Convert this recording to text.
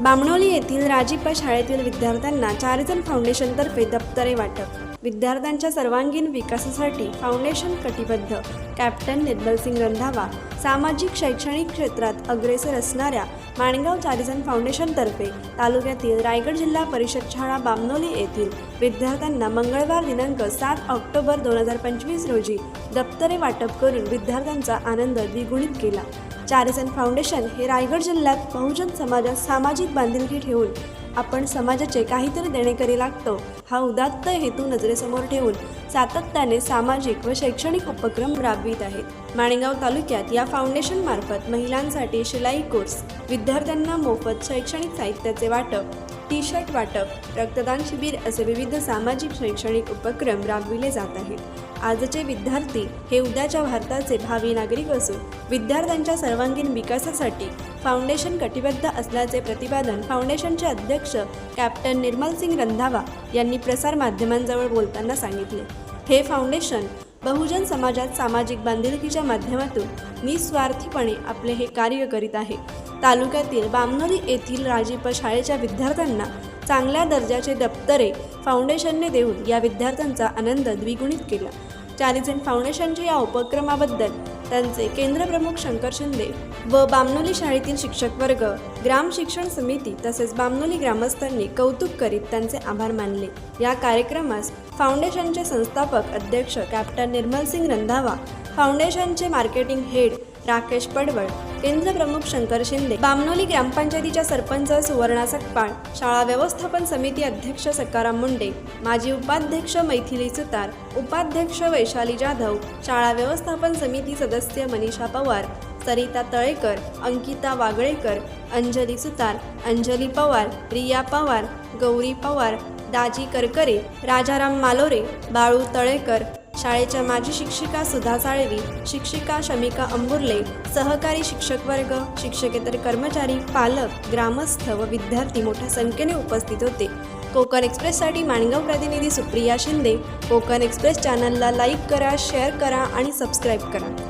बामणोली येथील राजीपा शाळेतील विद्यार्थ्यांना चारिजन फाउंडेशनतर्फे दप्तरे वाटप. विद्यार्थ्यांच्या सर्वांगीण विकासासाठी फाउंडेशन कटिबद्ध. कॅप्टन निर्मल सिंग रंधावा सामाजिक शैक्षणिक क्षेत्रात अग्रेसर असणाऱ्या माणगाव चारिजन फाउंडेशनतर्फे तालुक्यातील रायगड जिल्हा परिषद शाळा बामनोली येथील विद्यार्थ्यांना मंगळवार दिनांक सात ऑक्टोबर दोन हजार पंचवीस रोजी दप्तरे वाटप करून विद्यार्थ्यांचा आनंद द्विगुणित केला. चारिजन फाउंडेशन हे रायगड जिल्ह्यात बहुजन समाजात सामाजिक बांधिलकी ठेवून आपण समाजाचे काहीतरी देणेकरी लागतो. हा उदात्त हेतू नजरेसमोर ठेवून सातत्याने सामाजिक व शैक्षणिक उपक्रम राबवित आहेत. माणेगाव तालुक्यात या फाउंडेशन मार्फत महिलांसाठी शिलाई कोर्स विद्यार्थ्यांना मोफत शैक्षणिक साहित्याचे वाटप टी शर्ट वाटप रक्तदान शिबिर असे विविध सामाजिक शैक्षणिक उपक्रम राबविले जात आहेत. आजचे विद्यार्थी हे उद्याच्या भारताचे भावी नागरिक असून विद्यार्थ्यांच्या सर्वांगीण विकासासाठी फाउंडेशन कटिबद्ध असल्याचे प्रतिपादन फाउंडेशनचे अध्यक्ष कॅप्टन निर्मल सिंग रंधावा यांनी प्रसारमाध्यमांजवळ बोलताना सांगितले. हे फाउंडेशन बहुजन समाजात सामाजिक बांधिलकीच्या माध्यमातून निस्वार्थीपणे आपले हे कार्य करीत आहे. तालुक्यातील बामनोली येथील राजीप शाळेच्या विद्यार्थ्यांना चांगल्या दर्जाचे दप्तरे फाउंडेशनने देऊन या विद्यार्थ्यांचा आनंद द्विगुणित केला. चारिजन फाउंडेशनच्या या उपक्रमाबद्दल त्यांचे केंद्रप्रमुख शंकर शिंदे व बामनोली शाळेतील शिक्षक वर्ग ग्राम शिक्षण समिती तसेच बामनोली ग्रामस्थांनी कौतुक करीत त्यांचे आभार मानले. या कार्यक्रमास फाउंडेशनचे संस्थापक अध्यक्ष कॅप्टन निर्मलसिंग रंधावा फाउंडेशनचे मार्केटिंग हेड राकेश पडवळ केंद्रप्रमुख शंकर शिंदे बामनोली ग्रामपंचायतीच्या सरपंच सुवर्णा सकपाळ शाळा व्यवस्थापन समिती अध्यक्ष सकाराम मुंडे माजी उपाध्यक्ष मैथिली सुतार उपाध्यक्ष वैशाली जाधव शाळा व्यवस्थापन समिती सदस्य मनीषा पवार सरिता तळेकर अंकिता वागळेकर अंजली सुतार अंजली पवार रिया पवार गौरी पवार दाजी करकरे राजाराम मालोरे बाळू तळेकर शाळेच्या माजी शिक्षिका सुधा साळवी शिक्षिका शमिका अंबुर्ले सहकारी शिक्षक वर्ग शिक्षकेतर कर्मचारी पालक ग्रामस्थ व विद्यार्थी मोठ्या संख्येने उपस्थित होते. कोकण एक्सप्रेससाठी माणगाव प्रतिनिधी सुप्रिया शिंदे कोकण एक्सप्रेस चॅनलला लाईक करा शेअर करा आणि सबस्क्राईब करा.